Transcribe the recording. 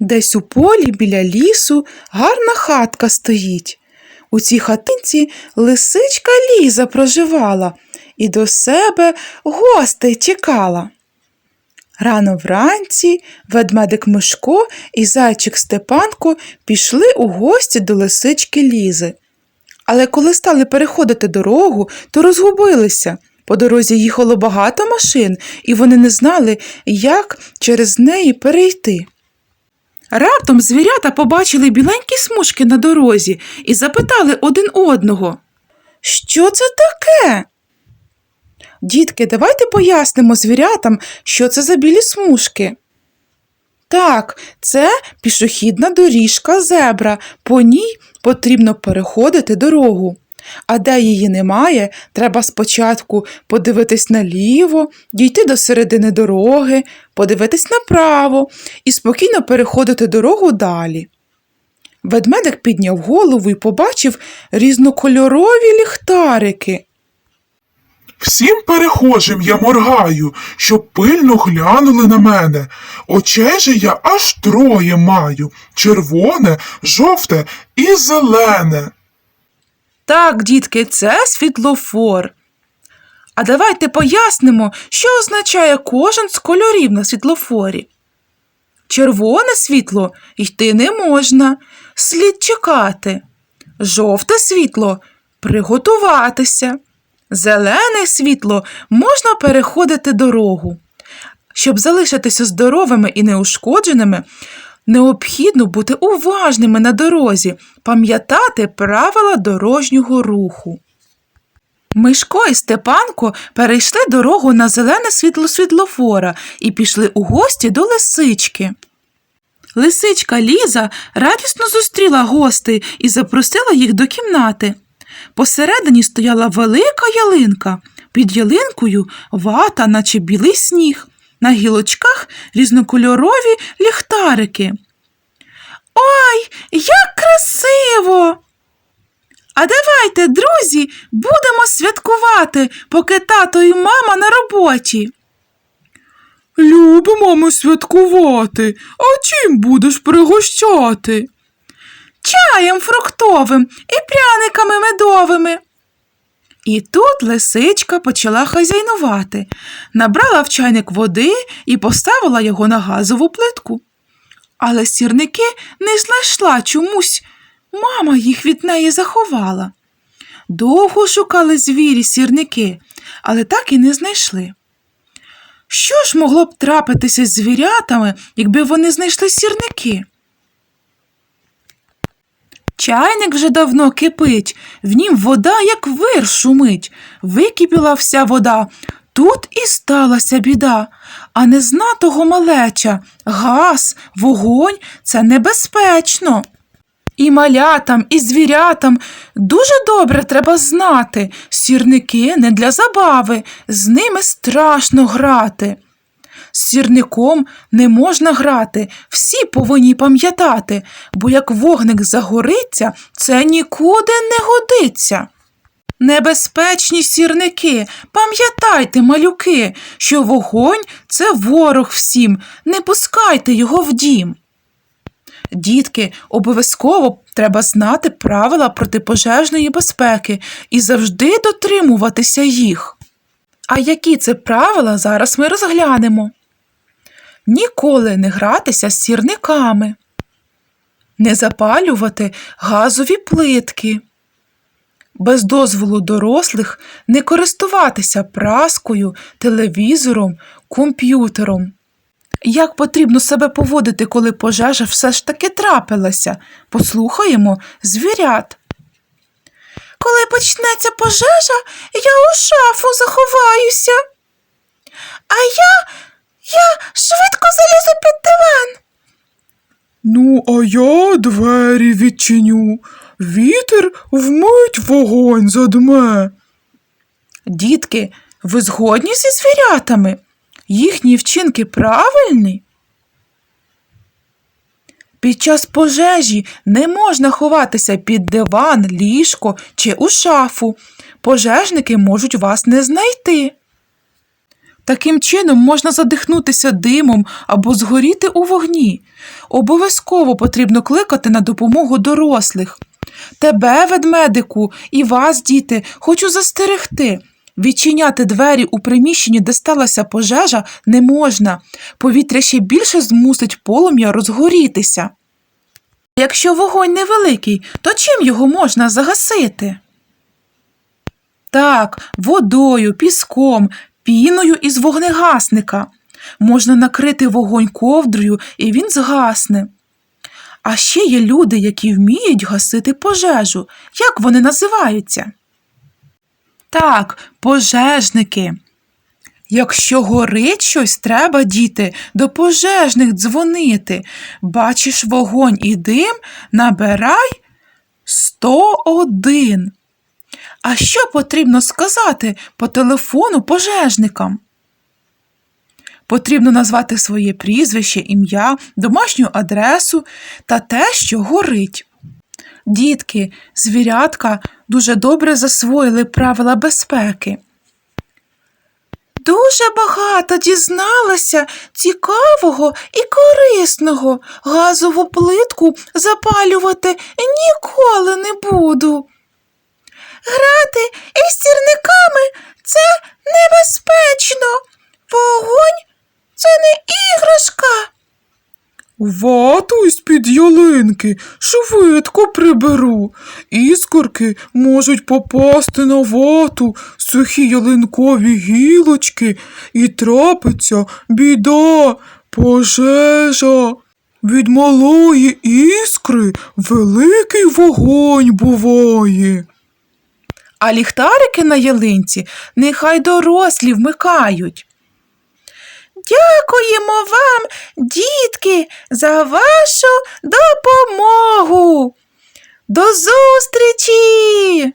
Десь у полі біля лісу гарна хатка стоїть. У цій хатинці лисичка Ліза проживала і до себе гостей чекала. Рано вранці ведмедик Мишко і зайчик Степанко пішли у гості до лисички Лізи. Але коли стали переходити дорогу, то розгубилися. По дорозі їхало багато машин, і вони не знали, як через неї перейти. Раптом звірята побачили біленькі смужки на дорозі і запитали один одного. Що це таке? Дітки, давайте пояснимо звірятам, що це за білі смужки. Так, це пішохідна доріжка зебра, по ній потрібно переходити дорогу. А де її немає, треба спочатку подивитись наліво, дійти до середини дороги, подивитись направо і спокійно переходити дорогу далі. Ведмедик підняв голову і побачив різнокольорові ліхтарики. Всім перехожим я моргаю, щоб пильно глянули на мене. Очей же я аж троє маю червоне, жовте і зелене. Так, дітки, це світлофор. А давайте пояснимо, що означає кожен з кольорів на світлофорі. Червоне світло йти не можна, слід чекати. Жовте світло приготуватися. Зелене світло можна переходити дорогу. Щоб залишитися здоровими і неушкодженими, необхідно бути уважними на дорозі, пам'ятати правила дорожнього руху. Мишко і Степанко перейшли дорогу на зелене світло світлофора і пішли у гості до лисички. Лисичка Ліза радісно зустріла гостей і запросила їх до кімнати. Посередині стояла велика ялинка, під ялинкою вата, наче білий сніг, на гілочках різнокольорові ліхтарики. Ой, як красиво! А давайте, друзі, будемо святкувати, поки тато і мама на роботі. Любимо ми святкувати, а чим будеш пригощати? Чаєм фруктовим і пряниками медовими. І тут лисичка почала хазяйнувати, набрала в чайник води і поставила його на газову плитку. Але сірники не знайшла чомусь. Мама їх від неї заховала. Довго шукали звірі сірники, але так і не знайшли. Що ж могло б трапитися з звірятами, якби вони знайшли сірники? Чайник вже давно кипить, в нім вода, як вир шумить. Википіла вся вода. Тут і сталася біда, а незнатого малеча, газ, вогонь це небезпечно. І малятам, і звірятам дуже добре треба знати, сірники не для забави, з ними страшно грати. З сірником не можна грати, всі повинні пам'ятати, бо як вогник загориться, це нікуди не годиться. Небезпечні сірники, пам'ятайте, малюки, що вогонь це ворог всім, не пускайте його в дім. Дітки, обов'язково треба знати правила протипожежної безпеки і завжди дотримуватися їх. А які це правила зараз ми розглянемо. Ніколи не гратися з сірниками, не запалювати газові плитки, без дозволу дорослих не користуватися праскою, телевізором, комп'ютером. Як потрібно себе поводити, коли пожежа все ж таки трапилася? Послухаємо звірят. Коли почнеться пожежа, я у шафу заховаюся. А я двері відчиню. Вітер вмить вогонь задме. Дітки, ви згодні зі звірятами? Їхні вчинки правильні? Під час пожежі не можна ховатися під диван, ліжко чи у шафу. Пожежники можуть вас не знайти. Таким чином можна задихнутися димом або згоріти у вогні. Обов'язково потрібно кликати на допомогу дорослих. Тебе, ведмедику, і вас, діти, хочу застерегти. Відчиняти двері у приміщенні, де сталася пожежа, не можна. Повітря ще більше змусить полум'я розгорітися. Якщо вогонь невеликий, то чим його можна загасити? Так, водою, піском, піною із вогнегасника. Можна накрити вогонь ковдрою, і він згасне. А ще є люди, які вміють гасити пожежу. Як вони називаються? Так, пожежники. Якщо горить щось, треба, діти, до пожежних дзвонити. Бачиш вогонь і дим, набирай 101. А що потрібно сказати по телефону пожежникам? Потрібно назвати своє прізвище, ім'я, домашню адресу та те, що горить. Дітки, звірятка дуже добре засвоїли правила безпеки. Дуже багато дізналася цікавого і корисного. Газову плитку запалювати ніколи не буду. Грати із сірниками це небезпечно. Вогонь це не іграшка. Вату із-під ялинки швидко приберу. Іскорки можуть попасти на вату, сухі ялинкові гілочки, і трапиться біда, пожежа. Від малої іскри великий вогонь буває. А ліхтарики на ялинці нехай дорослі вмикають. Дякуємо вам, дітки, за вашу допомогу. До зустрічі!